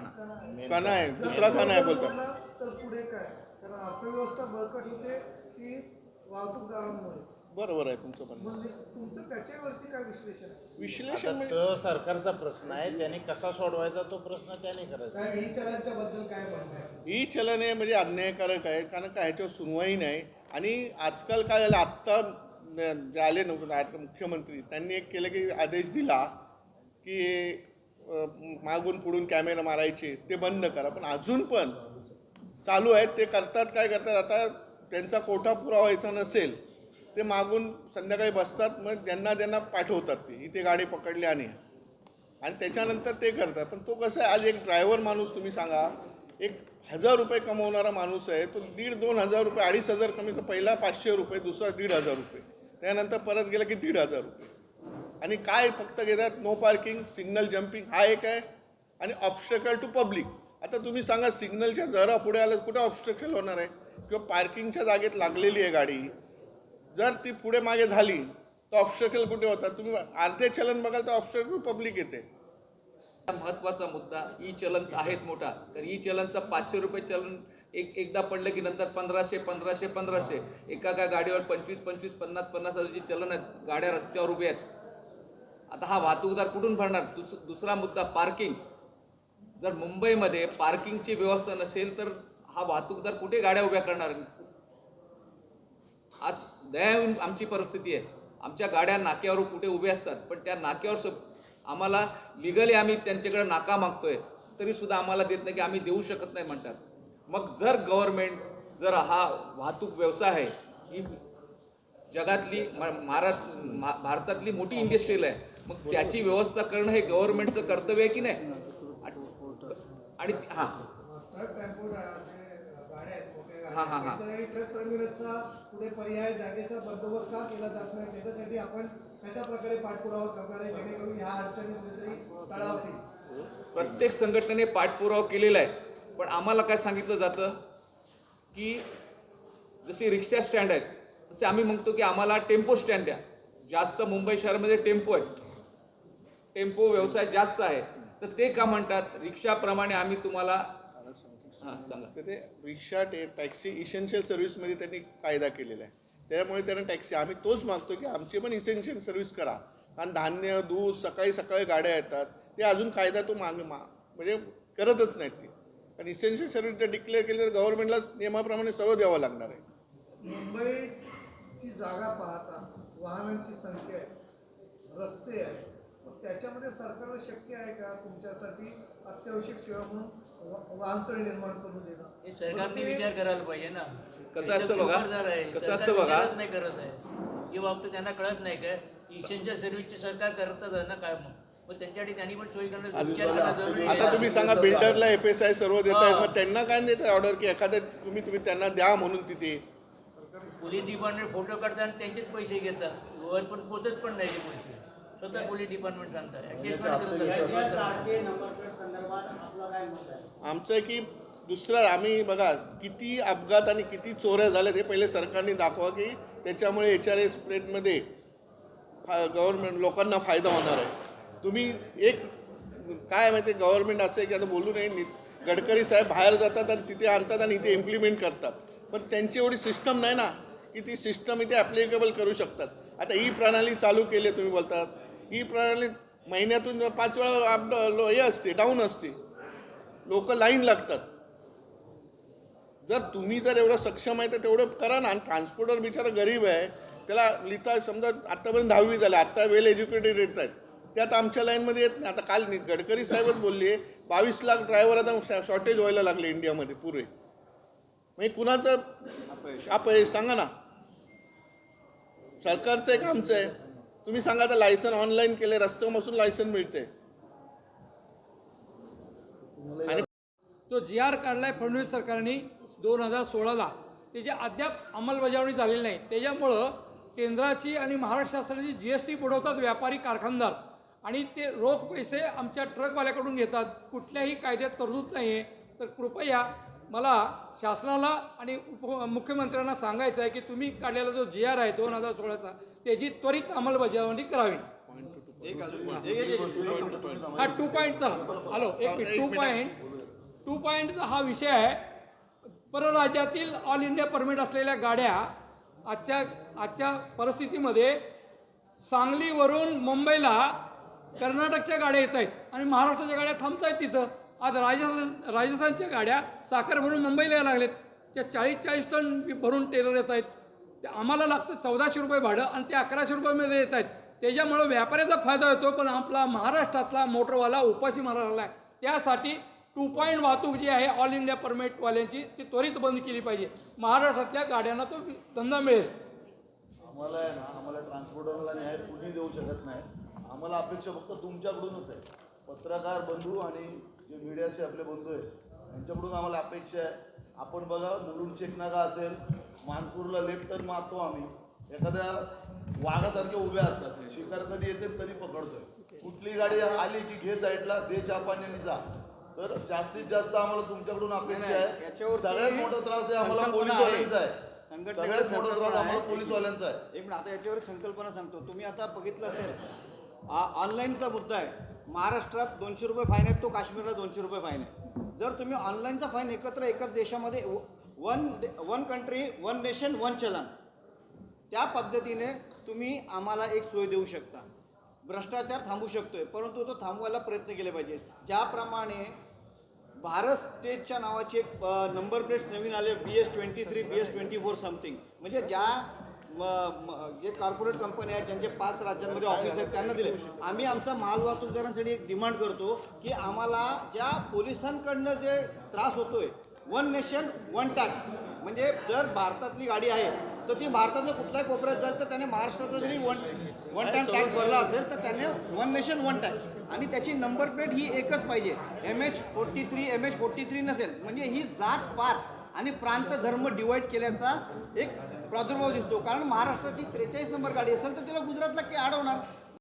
कणा. का नाही दुसरा का नाही बोलतो. तर पुढे काय? कारण अर्थव्यवस्था बळकट होते ती वाहतूकदारांमुळे बरोबर आहे तुमचं पण. म्हणजे तुमचं त्याच्यावरती काय विश्लेषण आहे? विश्लेषण म्हणजे तो सरकारचा प्रश्न आहे त्याने कसा सोडवायचा तो प्रश्न त्याने करायचा. साहेब ई चलनच्या बद्दल काय म्हणणं आहे? ही चलन आहे म्हणजे अन्यायकारक आहे कारण काय ह्याच्यावर सुनवाई नाही. आणि आजकाल काय झालं आत्ता जे आले ना आता मुख्यमंत्री त्यांनी एक केलं की आदेश दिला की मागून पुढून कॅमेरा मारायचे ते बंद करा. पण अजून पण चालू आहेत ते करतात काय करतात आता त्यांचा कोठा पुरा व्हायचा नसेल ते मागून संध्याकाळी बसतात मग ज्यांना ज्यांना पाठवतात ते इथे गाडी पकडली आणि. आणि त्याच्यानंतर ते करतात. पण तो कसं आहे आज एक ड्रायव्हर माणूस तुम्ही सांगा एक हजार रुपये कमवणारा माणूस आहे तो दीड दोन हजार रुपये अडीच हजार कमी तर पहिला पाचशे रुपये दुसरा दीड हजार रुपये. त्यानंतर परत गेलं की दीड हजार रुपये. आणि काय फक्त घेतात? नो पार्किंग सिग्नल जम्पिंग हा एक आहे. आणि ऑब्स्टकल टू पब्लिक आता तुम्ही सांगा सिग्नलच्या जरा पुढे आलं कुठे ऑब्स्ट्रक्शन होणार आहे? किंवा पार्किंगच्या जागेत लागलेली आहे गाडी. जर ती पुढे मागे झाली तर ऑब्स्टकल कुठे होतात? तुम्ही अर्धे चलन बघाल तर ऑब्स्टकल पब्लिक येते. महत्त्वाचा मुद्दा ई चलन तर आहेच मोठा. तर ई चलनचा पाचशे रुपये चलन एक एकदा पडलं की नंतर पंधराशे पंधराशे पंधराशे. एका एका गाडीवर पंचवीस पंचवीस पन्नास पन्नास हजारची चलन आहेत गाड्या रस्त्यावर उभ्या आहेत. आता हा वाहतूकदार कुठून भरणार? दुस दुसरा मुद्दा पार्किंग. जर मुंबईमध्ये पार्किंगची व्यवस्था नसेल तर हा वाहतूकदार कुठे गाड्या उभ्या करणार? आज दयावीन आमची परिस्थिती आहे. आमच्या गाड्या नाक्यावर कुठे उभ्या असतात? पण त्या नाक्यावर सब आम्हाला लिगली आम्ही त्यांच्याकडे नाका मागतोय. तरीसुद्धा आम्हाला देत नाही की आम्ही देऊ शकत नाही म्हणतात. मग जर गव्हर्मेंट जर हा वाहतूक व्यवसाय आहे ही जगातली म- महाराष्ट्र भारतातली मोठी इंडस्ट्रील आहे मग त्याची व्यवस्था करणं हे गव्हर्नमेंटचं कर्तव्य आहे की नाही? आणि हां. हा, हा, हा. ट्रक टर्मिनसचा पुढे पर्याय जागेचा बंदोबस्त का केला जात नाही? त्याच्यासाठी आपण कशा प्रकारे पाठपुरावा करणार आहे? जेणेकरून ह्या अडचणी कुठेतरी टळावतील प्रत्येक संघटनेने पाठपुरावा केलेला आहे. पण आम्हाला काय सांगितलं जातं? की जशी रिक्षा स्टँड आहेत तसे आम्ही म्हणतो की आम्हाला टेम्पो स्टँड द्या. जास्त मुंबई शहरामध्ये टेम्पो आहेत. टेम्पो व्यवसाय जास्त आहे. तर ते का म्हणतात? रिक्षाप्रमाणे आम्ही तुम्हाला हां तर ते रिक्षा टे टॅक्सी इसेन्शियल सर्व्हिसमध्ये त्यांनी कायदा केलेला आहे. त्यामुळे त्यांना टॅक्सी आम्ही तोच मागतो की आमची पण इसेन्शियल सर्व्हिस करा. कारण धान्य दूध सकाळी सकाळी गाड्या येतात. ते अजून कायदा तो माग मा म्हणजे करतच नाहीत ती. कारण इसेन्शियल सर्व्हिस जर डिक्लेअर केली तर गव्हर्नमेंटला नियमाप्रमाणे सर्व द्यावं लागणार आहे. मुंबईची जागा पाहता वाहनांची संख्या आहे रस्ते आहे त्याच्यामध्ये सरकारला शक्य आहे का तुमच्यासाठी अत्यावश्यक सेवा म्हणून वाहनतळ निर्माण करून देणं? हे सरकारने विचार करायला पाहिजे ना. कसं असतं बघा, आहे. कसं असतं बघा. नाही करत आहे. ही बाबत त्यांना कळत नाही काय इसेन्शियल सर्व्हिसची सरकार करतच आहे ना काय मग? आहे. आता तुम्ही सांगा बिल्डरला एफ एस आय सर्व देत आहेत मग त्यांना काय देत ऑर्डर की एखाद्या तुम्ही तुम्ही त्यांना द्या म्हणून तिथे? पोलीस डिपार्टमेंट फोटो काढतात आणि त्यांचेच पैसे घेतात. वर पण पोचत पण नाही ते पैसे. स्वतः पोलीस डिपार्टमेंट सांगतात. आमचं आहे की दुसरं आम्ही बघा किती अपघात आणि किती चोऱ्या झाल्यात हे पहिले सरकारने दाखवा की त्याच्यामुळे एच आर एस प्लेटमध्ये गव्हर्नमेंट लोकांना फायदा होणार आहे. तुम्ही एक काय माहिती गव्हर्नमेंट असं आहे की आता बोलू नये नि- गडकरी साहेब बाहेर जातात आणि तिथे आणतात आणि इथे इम्प्लिमेंट करतात. पण त्यांची एवढी सिस्टम नाही ना की ती सिस्टम इथे ॲप्लिकेबल करू शकतात. आता ई प्रणाली चालू केली आहे तुम्ही बोलतात. ई प्रणाली महिन्यातून पाच वेळा अप हे असते डाऊन असते. लोक लाईन लागतात. जर तुम्ही जर एवढं सक्षम आहे तर तेवढं करा ना. आणि ट्रान्सपोर्टर बिचारा गरीब आहे. त्याला लिहिता समजा आत्तापर्यंत दहावी झालं आत्ता वेल एज्युकेटेड येत आहेत. त्यात आमच्या लाईनमध्ये येत नाही. आता काल गडकरी साहेबच बोलले बावीस लाख ड्रायव्हर आता शॉर्टेज व्हायला लागले इंडियामध्ये पुरे. म्हणजे कुणाचं अपयश. सांगा ना. सरकारचं आहे का आमचं आहे. तुम्ही सांगा आता लायसन ऑनलाईन केले रस्त्यापासून लायसन मिळते. आणि जो जी आर काढलाय फडणवीस सरकारने दोन हजार सोळाला. त्याची अद्याप अंमलबजावणी झालेली नाही. त्याच्यामुळं केंद्राची आणि महाराष्ट्र शासनाची जी एस टी बुडवतात व्यापारी कारखानदार. आणि ते रोख पैसे आमच्या ट्रकवाल्याकडून घेतात. कुठल्याही कायद्यात तरतूद नाही आहे तर कृपया मला शासनाला आणि उप मुख्यमंत्र्यांना सांगायचं आहे की तुम्ही काढलेला जो जी आर आहे दोन हजार सोळाचा त्याची त्वरित अंमलबजावणी करावी. हा टू पॉईंटचा हॅलो एक टू पॉईंट टू पॉईंटचा हा विषय आहे. परराज्यातील ऑल इंडिया परमिट असलेल्या गाड्या आजच्या आजच्या परिस्थितीमध्ये सांगलीवरून मुंबईला कर्नाटकच्या गाड्या येत आहेत आणि महाराष्ट्राच्या गाड्या थांबत आहेत तिथं. आज राजस्थान राजस्थानच्या गाड्या साखर भरून मुंबईला यायला लागलेत. त्या चाळीस चाळीस टन भरून टेलर येत आहेत. ते आम्हाला लागतं चौदाशे रुपये भाडं आणि ते अकराशे रुपयामध्ये येत आहेत. त्याच्यामुळं व्यापाऱ्याचा फायदा होतो पण आपला महाराष्ट्रातला मोटरवाला उपाशी मारा लागला आहे. त्यासाठी टू पॉईंट वाहतूक जी आहे ऑल इंडिया परमिटवाल्यांची ती त्वरित बंद केली पाहिजे. महाराष्ट्रातल्या गाड्यांना तो धंदा मिळेल. आम्हाला आहे ना आम्हाला ट्रान्सपोर्टरला न्याय कुणी देऊ शकत नाही. आम्हाला अपेक्षा फक्त तुमच्याकडूनच आहे. पत्रकार बंधू आणि जे मीडियाचे आपले बंधू आहेत यांच्याकडून आम्हाला अपेक्षा आहे. आपण बघा मुलुंड चेकनागा असेल मानपूरला लेफ्ट टर्न मारतो आम्ही. एखाद्या वाघासारखे उभे असतात. शिकार कधी येते कधी पकडतोय. कुठली गाडी आली की घे साईडला दे आणि जा. तर जास्तीत जास्त आम्हाला तुमच्याकडून अपेक्षा आहे. सगळ्यात मोठा त्रास आहे आम्हाला पोलीसवाल्यांचा आहे. सगळ्यात मोठा त्रास आम्हाला. पोलीसवाल्यांचा आहे. एक आता याच्यावर संकल्पना सांगतो. तुम्ही आता बघितलं असेल ऑनलाईनचा मुद्दा आहे. महाराष्ट्रात दोनशे रुपये फाईन आहे तो काश्मीरला दोनशे रुपये फाईन आहे. जर तुम्ही ऑनलाईनचा फाईन एकत्र एकाच देशामध्ये one one country one nation one चलन त्या पद्धतीने तुम्ही आम्हाला एक सोय देऊ शकता. भ्रष्टाचार थांबू शकतोय परंतु तो थांबवायला प्रयत्न केले पाहिजे. ज्याप्रमाणे भारत स्टेजच्या नावाचे एक नंबर प्लेट्स नवीन आले B S twenty three B S twenty four something म्हणजे ज्या जे कॉर्पोरेट कंपनी आहेत ज्यांचे पाच राज्यांमध्ये ऑफिस आहेत त्यांना दिले. आम्ही आमचा माल वाहतूकदारांसाठी एक डिमांड करतो की आम्हाला ज्या पोलिसांकडनं जे त्रास होतोय वन नेशन वन टॅक्स म्हणजे जर भारतातली गाडी आहे तर ती भारतातल्या कुठल्याही कोपऱ्यात जाईल तर त्याने महाराष्ट्राचा जरी वन वन टाइम टॅक्स भरला असेल तर त्याने वन नेशन वन टॅक्स आणि त्याची नंबर प्लेट ही एकच पाहिजे. M H forty three M H forty three नसेल म्हणजे ही जात पात आणि प्रांत धर्म डिवाईड केल्याचा एक प्रादुर्भाव दिसतो. कारण महाराष्ट्राची त्रेचाळीस नंबर गाडी असेल तर तिला गुजरातला की अडवणार